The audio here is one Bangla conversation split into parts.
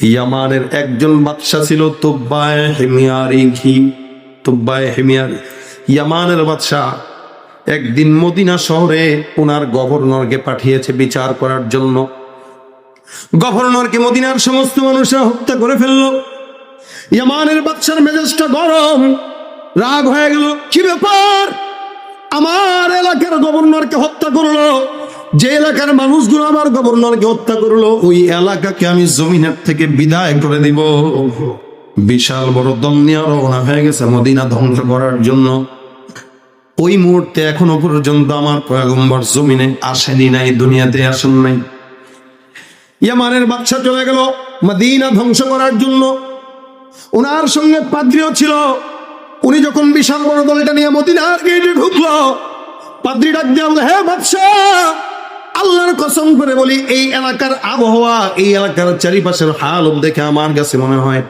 ইয়ামানের একজন বাদশা ছিল তুব্বায় হেমিয়ারি ঘি। তুব্বায় হেমিয়ারি। ইয়ামানের বাদশা একদিন মদিনা শহরে ওনার গভর্নরকে পাঠিয়েছে বিচার করার জন্য। গভর্নরকে মদিনার সমস্ত মানুষরা হত্যা করে ফেলল। ইয়ামানের বাদশার মেজাজটা গরম। রাগ হয়ে গেল, কি ব্যাপার? আমার এলাকার গভর্নরকে হত্যা করল? যে এলাকার মানুষগুলো আমার গভর্নরকে হত্যা করল, ওই এলাকাকে আমি জমিনের থেকে বিদায় করে দিব। বিশাল বড় দম নিয়ে রওনা হয়ে গেছে মদিনা ধ্বংস করার জন্য। ওই মুহূর্তে এখনও পর্যন্ত আমার পয়গম্বর জমিনে আসেনি নাই, দুনিয়াতে আসেন নাই। ইয়ামানের বাচ্চা চলে গেল মদিনা ধ্বংস করার জন্য। ওনার সঙ্গে পাদ্রিও ছিল। উনি যখন বিশাল বড় দলটা নিয়ে মদিনার গেটে ঢুকলো, পাদ্রি ডাক দিয়ে হে বাদশা আল্লাহর কসম করে বলি, এই এলাকার আবহাওয়া, এই এলাকার চারিপাশের হাল দেখে আমার কাছে মনে হয়,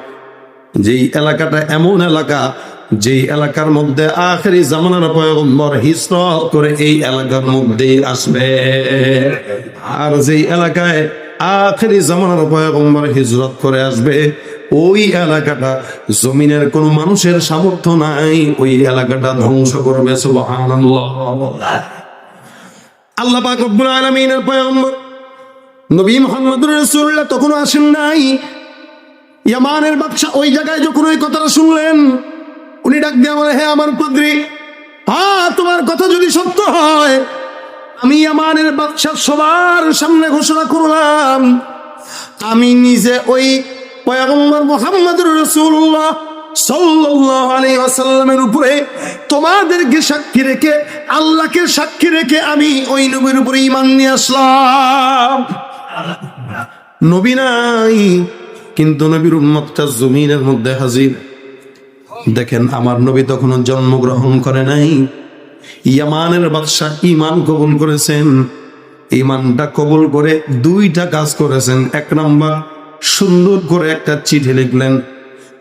যেই এলাকাটা এমন এলাকা, যেই এলাকার মধ্যে আখেরি জামানার পয়গম্বর হিজরত করে এই এলাকার মধ্যে আসবে। আর যেই এলাকায় আখেরি জামানার পয়গম্বর হিজরত করে আসবে, ওই এলাকাটা জমিনের কোন মানুষের সামর্থ্য নাই, ওই এলাকাটা ধ্বংস করবে, সুবহানাল্লাহ। আল্লাহ পাক রব্বুল আলামিনের পয়গম্বর নবী মুহাম্মদুর রাসূলুল্লাহ তখনও আসেন নাই। ইয়ামানের বাদশা ওই জায়গায় যখন ওই কথাটা শুনলেন, উনি ডাক দিয়ে বলে, হে আমার পাদ্রি হ্যাঁ তোমার কথা যদি সত্য হয়, আমি ইয়ামানের বাদশা সবার সামনে ঘোষণা করলাম। আমি নিজে ওই পয়গম্বর মোহাম্মদুর রাসূলুল্লাহ আলাইহি উপরে তোমাদেরকে সাক্ষী রেখে, আল্লাহকে সাক্ষী রেখে আমি ওই নবীর উপরে ঈমান নিয়ে আসলাম। নবী নাই, কিন্তু নবীর উম্মতটা জমিনের মধ্যে হাজির। দেখেন, আমার নবী তখনও জন্মগ্রহণ করে নাই। ইয়ামানের বাদশাহ ইমান কবুল করেছেন। ইমানটা কবুল করে দুইটা কাজ করেছেন। এক নাম্বার, সুন্দর করে একটা চিঠি লিখলেন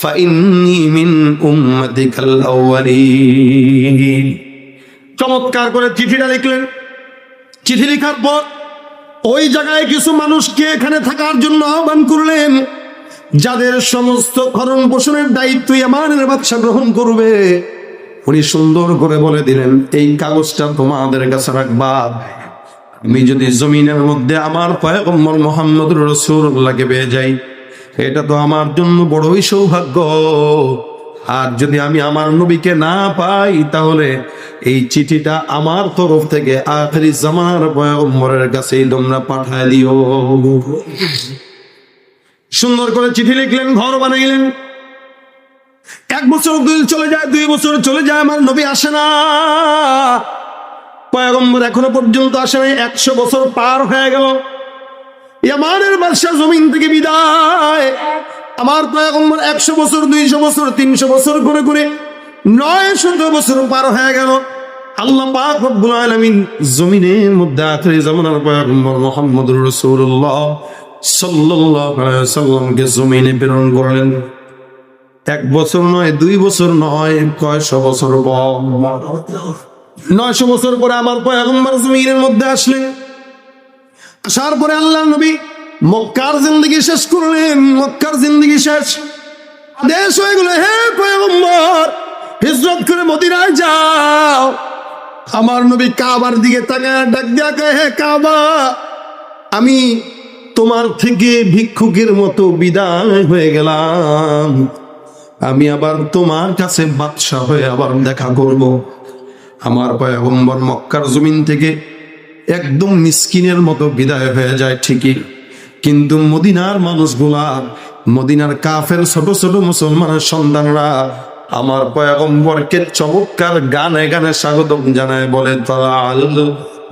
فإني من أمتك الأولين চমৎকার করে চিঠিটা লিখলেন চিঠি লেখার পর ওই জায়গায় কিছু মানুষকে এখানে থাকার জন্য আহ্বান করলেন যাদের সমস্ত খরণ পোষণের দায়িত্ব আমানের বাদশা গ্রহণ করবে উনি সুন্দর করে বলে দিলেন এই কাগজটা তোমাদের কাছে রাখবা আমি যদি জমিনের মধ্যে আমার পয়গম্বর মোহাম্মদ রসুল্লাহকে পেয়ে যাই এটা তো আমার জন্য বড়ই সৌভাগ্য। আর যদি আমি আমার নবীকে না পাই, তাহলে এই চিঠিটা আমার তরফ থেকে আখরি জামার পয়গম্বরের কাছে তোমরা পাঠায় দিও। সুন্দর করে চিঠি লিখলেন, ঘর বানাইলেন। এক বছর দুই চলে যায়, দুই বছর চলে যায়, আমার নবী আসে না। পয়গম্বর এখনও পর্যন্ত আসে নাই, একশো বছর পার হয়ে গেল। ইয়ামানের বাদশাহ জমিন থেকে বিদায়। আমার পয়গম্বর একশো বছর, দুইশো বছর, তিনশো বছর করে করে নয় শত বছর পার হয়ে গেল। জমিনে এক নয়, দুই নয় নয়শো বছর পরে আমার পয়গম্বর জমিনের মধ্যে আসলেন। আসার পরে আল্লাহ নবী মক্কার জিন্দগি শেষ করলেন, মক্কার জিন্দগি শেষ। দেশ হয়ে গেল, হে পয়গম্বর, হিজরত করে মদিনায় যাও। আমার নবী কাবার দিকে তাকায় ডাক দিয়া হে কাবা, আমি তোমার থেকে ভিক্ষুকের মতো বিদায় হয়ে গেলাম। আমি আবার তোমার কাছে বাদশাহ হয়ে আবার দেখা করব। আমার পয়গম্বর মক্কার জমিন থেকে একদম মিসকিনের মতো বিদায় হয়ে যায় ঠিকই কিন্তু মদিনার মানুষগুলা মদিনার কাফের ছোট ছোট মুসলমানের সন্তানরা আমার পয়গম্বরকে চমৎকার গানে গানে স্বাগতম জানায় বলে তাল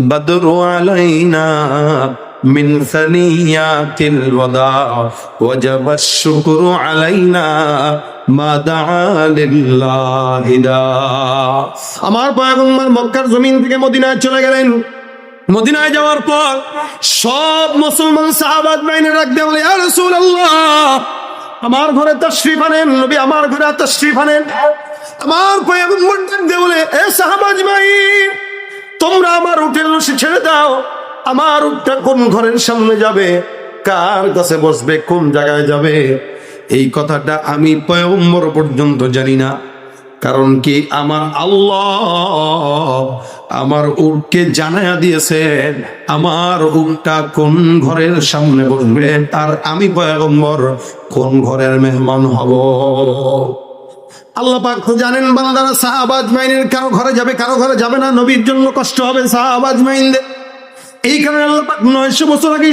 বদরু আলাইনা من ثنيات الوداع وجب الشكر علينا ما دعا لله داع আমার পয়গম্বর মক্কার জমিন থেকে মদিনায় চলে গেলেন মদিনায় যাওয়ার পর সব মুসলমান সাহাবাদ মাইনে রাখতে বলে রাসূলুল্লাহ, আমার ঘরে তশরিফ আনেন, নবী আমার ঘরে তশরিফ আনেন। আমার পয়গম্বর বলে, এ সাহাবাজ ভাই তোমরা আমার উঠের রশি ছেড়ে দাও, আমার উঠটা কোন ঘরের সামনে যাবে, কার কাছে বসবে, কোন জায়গায় যাবে? এই কথাটা আমি পয়ম্বর পর্যন্ত জানি না। কারণ কি আমার আল্লাহ আমার উটকে জানায়া দিয়েছেন, আমার উটটা কোন ঘরের সামনে বসবে, আর আমি পয়গম্বর কোন ঘরের মেহমান হব? আল্লাহ জানেন মাইনের কারও ঘরে যাবে, কারও ঘরে যাবে না, নবীর জন্য কষ্ট হবে মাইনদের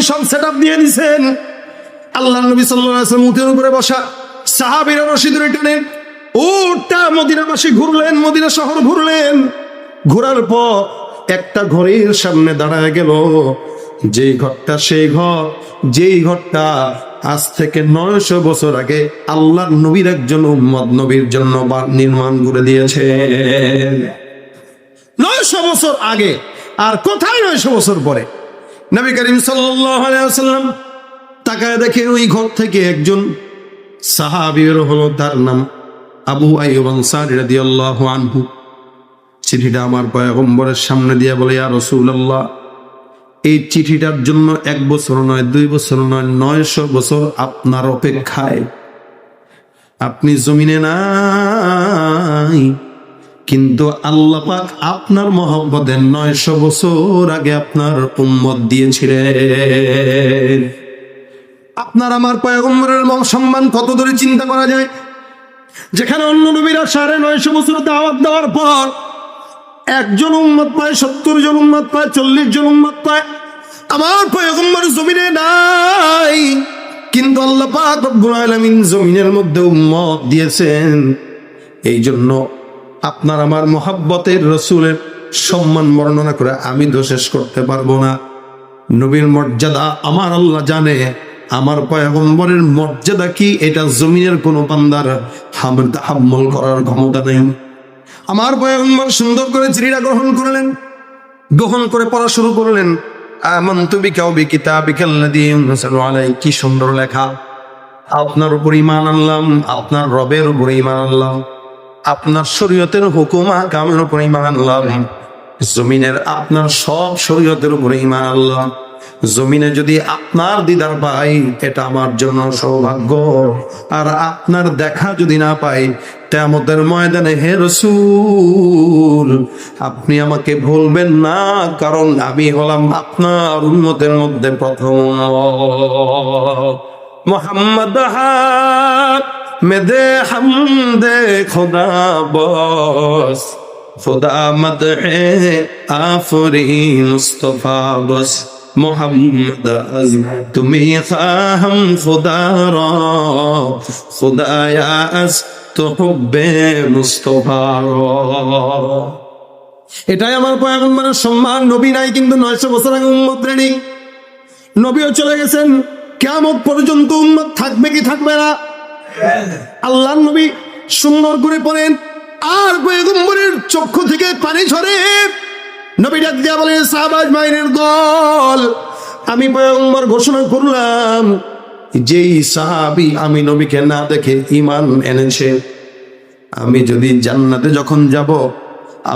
সব সেট দিয়ে আল্লাহ নবী উঠের উপরে বসা, সাহাবিরা রশি ধরে টানেন ওটা মদিনাবাসী ঘুরলেন, মদিনা শহর ঘুরলেন। ঘোরার পর একটা ঘরের সামনে দাঁড়ায় গেল। যেই ঘরটা সেই ঘর, যেই ঘরটা আজ থেকে নয়শো বছর আগে আল্লাহর নবীর একজন উম্মদ নবীর জন্য নির্মাণ করে দিয়েছে। নয়শো বছর আগে, আর কোথায় নয়শো বছর পরে? নবী করিম সাল্লাম তাকায় দেখে ওই ঘর থেকে একজন সাহাবি বের হলো তার নাম আবু আইয়ুব আনসারী রাদিয়াল্লাহু আনহু, চিঠিটা আমার পয়গম্বরের সামনে দিয়ে বলে, ইয়া রাসূলুল্লাহ, এই চিঠিটার জন্য এক বছর নয়, দুই বছর নয়, নয়শো বছর আপনার অপেক্ষায়। আপনি জমিনে নাই, কিন্তু আল্লাহ পাক আপনার মহব্বতে নয়শো বছর আগে আপনার উম্মত দিয়েছিলেন। আপনার আমার পয়গম্বরের সম্মান কত দূরে চিন্তা করা যায়? যেখানে অন্য নবীরা সাড়ে নয়শো বছর দাওয়াত দেওয়ার পর একজন উম্মত পায়, সত্তর জন উম্মত পায়, চল্লিশ জন উম্মত পায়। আমার পয়গম্বর জমিনে নাই, কিন্তু জমিনের মধ্যে উম্মত দিয়েছেন। এই জন্য আপনার আমার মোহাব্বতের রসুলের সম্মান বর্ণনা করে আমি তো শেষ করতে পারব না। নবীর মর্যাদা আমার আল্লাহ জানে। আমার পয়গম্বরের মর্যাদা কি? এটা জমিনের কোনো বান্দার হাম- হাম্মল করার ক্ষমতা নেই। আমার পয়গম্বর সুন্দর করে চিঠিটা গ্রহণ করলেন, গ্রহণ করে পড়া শুরু করলেন। কি সুন্দর লেখা। আপনার উপর ইমান আনলাম, আপনার রবের উপর ইমান আনলাম, আপনার শরীয়তের হুকুম কামের উপর ইমান আনলাম, জমিনের আপনার সব শরীয়তের উপর ইমান আনলাম। জমিনে যদি আপনার দিদার পাই, এটা আমার জন্য সৌভাগ্য। আর আপনার দেখা যদি না পাই তেমতের ময়দানে হে রসুল, আপনি আমাকে ভুলবেন না, কারণ আমি হলাম আপনার উন্মতের মধ্যে প্রথম। মোহাম্মদ মেদে হামদে খোদা বস, খোদা মদ আফরি মুস্তফা বস। মোহাম্মদ তুমি খাহম খোদা র খোদায়া আজ তো হুব্বে এটাই আমার পয়গম্বরের সম্মান। নবী নাই কিন্তু নয়শো বছর আগে উম্মত রেডি নবীও চলে গেছেন। কেমন পর্যন্ত উম্মত থাকবে কি থাকবে না? আল্লাহ নবী সুন্দর করে পড়েন। আর পয়গম্বরের চক্ষু থেকে পানি ঝরে। নবী ডাক দিয়া বলেন, সাহাবাজ মাইনের দল, আমি পয়গম্বর ঘোষণা করলাম, যেই সাহাবি আমি নবীকে না দেখে ইমান এনেছে, আমি যদি জান্নাতে যখন যাব,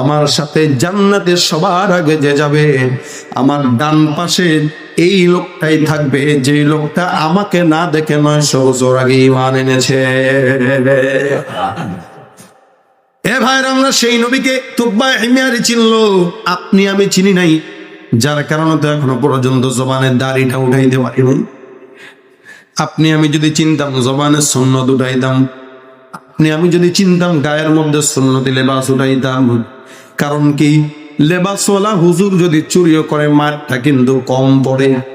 আমার সাথে জান্নাতে সবার আগে যে যাবে, আমার ডান পাশে এই লোকটাই থাকবে যে লোকটা আমাকে না দেখে নয় বছর আগে ইমান এনেছে। এ ভাইয়ের, আমরা সেই নবীকে তুব্বা হিমিয়ারি চিনল। আপনি, আমি চিনি নাই। যার কারণে তো এখনও পর্যন্ত জবানের দাড়িটা উঠাইতে পারিনি আপনি, আমি যদি চিনতাম জবানের সন্ন্যত উঠাইতাম। আপনি, আমি যদি চিনতাম গায়ের মধ্যে সুন্নতি লেবাস উঠাইতাম। কারণ কি? লেবাসওয়ালা হুজুর যদি চুরিও করে মাঠটা কিন্তু কম পড়ে।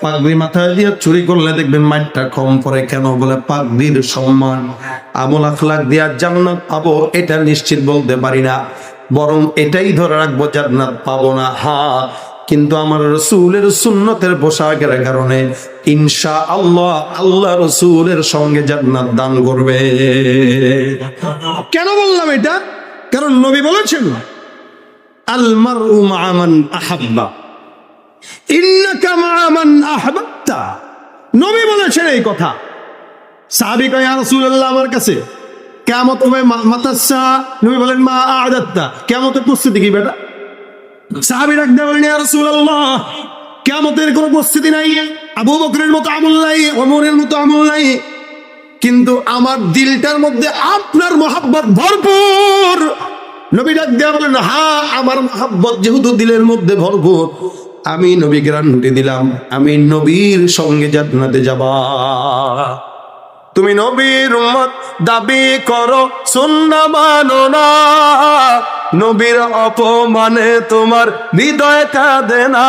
পাগড়ি মাথায় দিয়ে চুরি করলে দেখবেন মাঠটা কম পড়ে কেন বলে পাগড়ির সম্মান। আমল আখলাক জান্নাত পাবো, এটা নিশ্চিত বলতে পারি না। বরং এটাই ধরে রাখব, জান্নাত পাবো না। হ্যাঁ কিন্তু আমার রসুলের সুন্নতের পোশাকের কারণে ইনশা আল্লাহ আল্লাহ রসুলের সঙ্গে জান্নাত দান করবে। কেন বললাম এটা? কারণ নবী বলেছেন আলমার উমান আহাব্বা। নবী বলেছেন এই কথা। সাহাবী আমার কাছে মাতাসা নবী বলেন, মা আ'দাত্তা প্রস্তুতি কি বেটা? নাই। মতো নাই মতো নাই। কিন্তু আমার দিলটার মধ্যে আপনার মোহাব্বত ভরপুর। নবী ডাক দেয়া বলেন হ্যাঁ আমার মোহাব্বত যেহেতু দিলের মধ্যে ভরপুর আমি নবী গ্যারান্টি দিলাম, আমি নবীর সঙ্গে জান্নাতে যাবা। তুমি নবীর উম্মত, দাবি করো, সুন্না মানো না। নবীর অপমানে তোমার হৃদয় কাঁদে না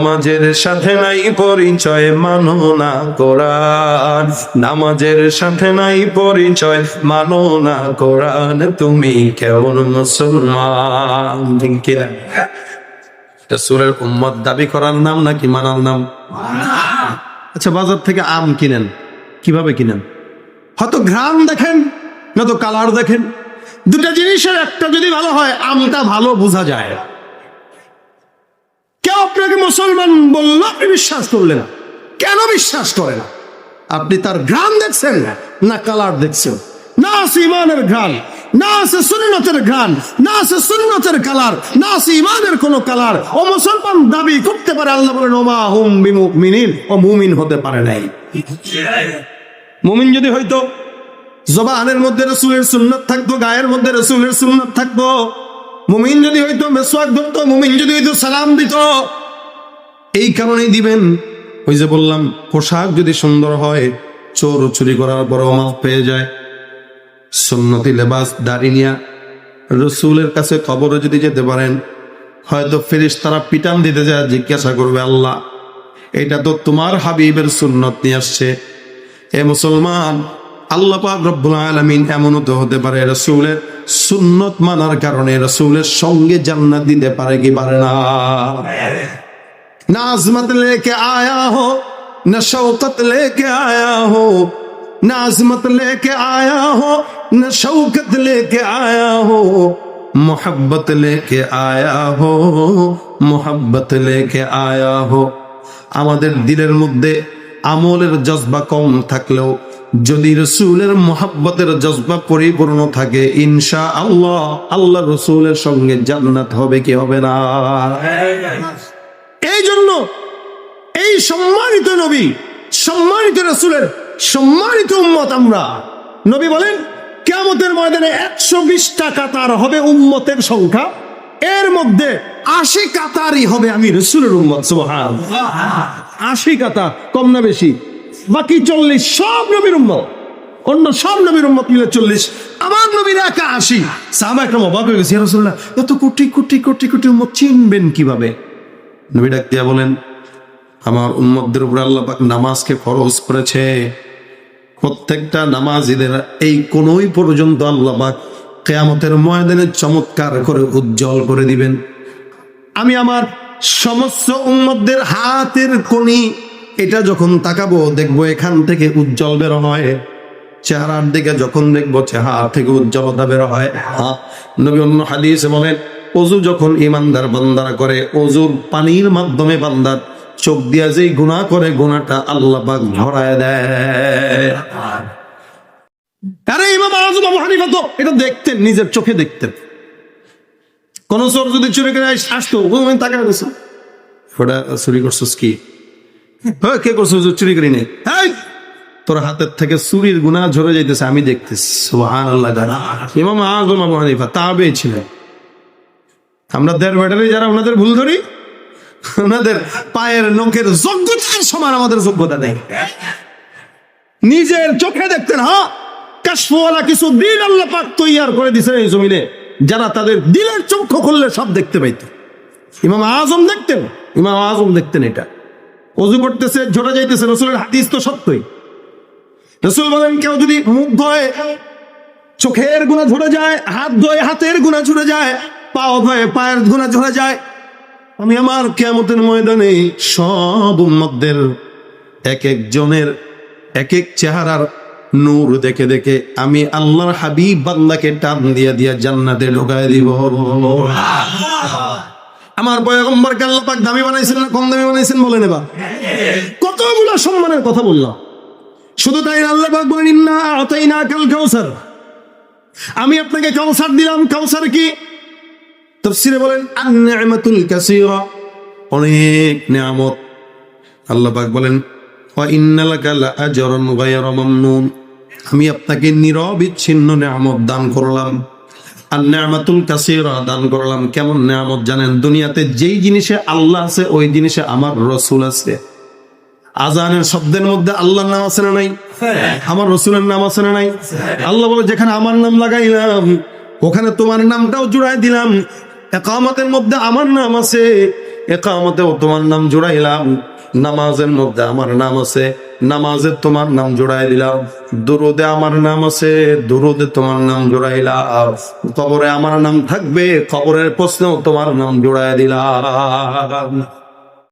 নামাজের সাথে নাই পরিচয় মানো না কোরআন। নামাজের সাথে নাই পরিচয় মানো না কোরআন। তুমি কেমন মুসলমান? উম্মত দাবি করার নাম নাকি মানার নাম? আচ্ছা বাজার থেকে আম কিনেন। কীভাবে কিনেন? হয়তো ঘ্রাণ দেখেন না তো কালার দেখেন। দুটা জিনিসের একটা যদি ভালো হয়, আমটা ভালো বোঝা যায়। আপনাকে মুসলমান বলল, আপনি বিশ্বাস করলেন। না কেন বিশ্বাস করে না? আপনি তার ঘ্রাণ দেখছেন না কালার দেখছেন। না আছে ইমানের ঘ্রাণ, না আছে সুন্নতের ঘ্রাণ, না আছে সুন্নতের কালার, না আছে ইমানের কোন কালার। ও মুসলমান দাবি করতে পারে, আল্লাহ বলেন, ওমা হুম বিমুমিনিন ও মুমিন হতে পারে নাই। মুমিন যদি হয়তো জবানের মধ্যে রসুলের সুন্নত থাকতো, গায়ের মধ্যে রসুলের সুন্নত থাকতো। মুমিন যদি হয়তো মেসওয়াক ধরতো, মুমিন যদি হয়তো সালাম দিত। এই কারণেই দিবেন। ওই যে বললাম, পোশাক যদি সুন্দর হয়, চোর চুরি করার পর মাফ পেয়ে যায়। সুন্নতি লেবাস দাড়ি নিয়া রসুলের কাছে খবরে যদি যেতে পারেন, হয়তো ফেরিস তারা পিটান দিতে যায়, জিজ্ঞাসা করবে আল্লাহ এটা তো তোমার হাবিবের সুন্নত নিয়ে আসছে। এ মুসলমান আল্লাহ পাক রব্বুল আলামিন এমনও তো হতে পারে রসুলের সুন্নত মানার কারণে রসুলের সঙ্গে জান্নাত দিতে পারে কি পারে না ना अजमत लेके आया हो न शौकत लेके आया हो न अजमत लेके आया हो न शौकत लेके आया हो मोहब्बत लेके आया हो मोहब्बत लेके आया हो আমাদের দিলের মধ্যে আমলের জজবা কম থাকলেও যদি রসুলের মোহাব্বতের জজবা পরিপূর্ণ থাকে ইনশা আল্লাহ আল্লাহ রসুলের সঙ্গে জান্নাত হবে কি হবে না? এই জন্য এই সম্মানিত নবী, সম্মানিত রসুলের সম্মানিত উম্মত আমরা, নবী বলেন কেমতের ময়দানে একশো বিশটা কাতার হবে উম্মতের সংখ্যা, এর মধ্যে আশি কাতারই হবে আমি রসুলের উম্মত সুবহান আশি কাতার, কম না বেশি। বাকি চল্লিশ সব নবীর উম্মত। অন্য সব নবীর উম্মত মিলে চল্লিশ। আমার নবীর একা আশি। সাহাবা একটা অবাক হয়ে গেছে রসুল্লাহ এত কোটি কোটি কোটি কোটি উম্মত চিনবেন কীভাবে? নবী ডাক দিয়া বলেন, আমার উম্মতদের উপর আল্লাহ পাক নামাজকে ফরজ করেছে। প্রত্যেকটা নামাজিদের এই কোনই পর্যন্ত আল্লাহ পাক কেয়ামতের ময়দানে চমৎকার করে উজ্জ্বল করে দিবেন। আমি আমার সমস্ত উম্মতদের হাতের কোনি এটা যখন তাকাবো, দেখব এখান থেকে উজ্জ্বল বের হয়। চেহারার দিকে যখন দেখব, চেহারা থেকে উজ্জ্বলতা বের হয়। হ্যাঁ নবী অন্য হাদিসে বলেন, অজু যখন ইমানদার বান্দারা করে অজুর পানির মাধ্যমে বান্দার চোখ দিয়া যেই গুণা করে গুণাটা আল্লাহ পাক ঝরায় দেয়। আরে ইমাম আজম আবু হানিফা তো এটা দেখতেন, নিজের চোখে দেখতেন। কোন চোর যদি চুরি করে আস- আসতো তাকে ওটা চুরি করছিস কি? হ্যাঁ কে করছ হুজুর? চুরি করি নাই। তোর হাতের থেকে চুরির গুণা ঝরে যাইতেছে আমি দেখতেছি। সুবহানাল্লাহ ইমাম আজম আবু হানিফা তাবে ছিলেন। আমরা দেড় ব্যাটারি যারা ওনাদের ভুল ধরি? ওনাদের পায়ের নখের যোগ্যতার সমান আমাদের যোগ্যতা নেই। নিজের চোখে দেখতেন হ্যাঁ? কাশফওয়ালা কিছু দিন আল্লাহ পাক তৈয়ার করে দিয়েছেন এই জমিনে যারা তাদের দিলের চক্ষু খুললে সব দেখতে পাইত। ইমাম আজম দেখতেন? ইমাম আজম দেখতেন এটা। অজু করতেছে, ঝোটা যাইতেছে, রসুলের হাদিস তো সত্যই। রসুল বলেন, কেউ যদি মুখ ধোয়, চোখের গুণা ঝরে যায়, হাত ধোয়, হাতের গুণা ঝরে যায়, পাও ধোয়, পায়ের গুণা ঝরে যায়, আমি আমার কেমতের ময়দানে সব উম্মতদের এক একজনের এক এক চেহারার নূর দেখে দেখে আমি আল্লাহর হাবিব বান্দাকে টান দিয়া দিয়া জান্নাতে ঢুকায় দিব। আমার পয়গম্বরকে আল্লাহ পাক দামি বানাইছেন না কম দামি বানাইছেন বলে নেবা কতগুলো সম্মানের কথা বললাম শুধু তাই না, আল্লাহ পাক বলেন ইন্না আতাইনা কাল কাউসার। আমি আপনাকে কাউসার দিলাম কাউসার কি? তফসিরে বলেন আন-নি'মাতুল কাসীরা। অনেক নিয়ামত। আল্লাহ পাক বলেন ওয়া ইন্না লাকা লাআজরান গায়রা মামনুন। আমি আপনাকে নিরবিচ্ছিন্ন নিয়ামত দান করলাম। আর নিয়ামাতুল কাসীরা, দান করলাম। কেমন নিয়ামত জানেন? দুনিয়াতে যেই জিনিসে আল্লাহ আছে, ওই জিনিসে আমার রসুল আছে। আজানের শব্দের মধ্যে আল্লাহর নাম আছে না নাই? আমার রসুলের নাম আছে না নাই? আল্লাহ বলে, যেখানে আমার নাম লাগাইলাম, ওখানে তোমার নামটাও জুড়াই দিলাম। একামতের মধ্যে আমার নাম আছে, একামতেও তোমার নাম জুড়াইলাম। নামাজের মধ্যে আমার নাম আছে নামাজের তোমার নাম জোড়াই দিলাম। দুরুদে আমার নাম আছে, দুরুদে তোমার নাম জোড়াইলাম কবরে আমার নাম থাকবে, কবরের প্রশ্নেও তোমার নাম জোড়াই দিলাম।